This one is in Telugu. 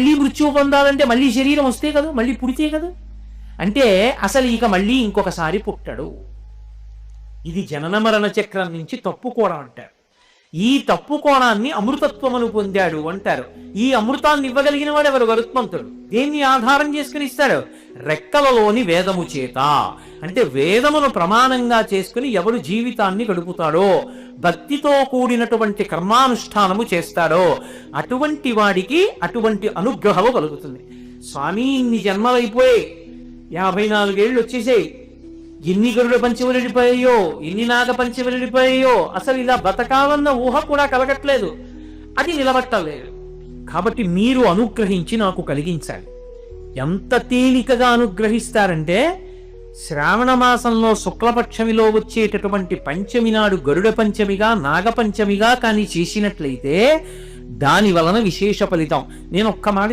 మళ్ళీ మృత్యువు పొందాలంటే మళ్ళీ శరీరం వస్తే కదా మళ్ళీ పుడితే కదా. అంటే అసలు ఇక మళ్ళీ ఇంకొకసారి పుట్టడు. ఇది జనన మరణ చక్రం నుంచి తప్పుకోవడం అంటారు. ఈ తప్పు కోణాన్ని అమృతత్వమును పొందాడు అంటారు. ఈ అమృతాన్ని ఇవ్వగలిగిన వాడు ఎవరు? గరుత్మంతుడు దేన్ని ఆధారం చేసుకుని ఇస్తాడు? రెక్కలలోని వేదము చేత. అంటే వేదమును ప్రమాణంగా చేసుకుని ఎవడు జీవితాన్ని గడుపుతాడో భక్తితో కూడినటువంటి కర్మానుష్ఠానము చేస్తాడో అటువంటి వాడికి అటువంటి అనుగ్రహము కలుగుతుంది. స్వామి ఇన్ని జన్మలైపోయి యాభై నాలుగేళ్ళు వచ్చేసాయి. ఎన్ని గరుడ పంచవలిడిపోయాయో ఎన్ని నాగ పంచవలిడిపోయాయో అసలు ఇలా బతకాలన్న ఊహ కూడా కలగట్లేదు. అది నిలబట్టలేదు. కాబట్టి మీరు అనుగ్రహించి నాకు కలిగించాలి. ఎంత తేలికగా అనుగ్రహిస్తారంటే శ్రావణ మాసంలో శుక్లపక్షమిలో వచ్చేటటువంటి పంచమి నాడు గరుడ పంచమిగా నాగపంచమిగా కానీ చేసినట్లయితే దాని వలన విశేష ఫలితం. నేను ఒక్క మాట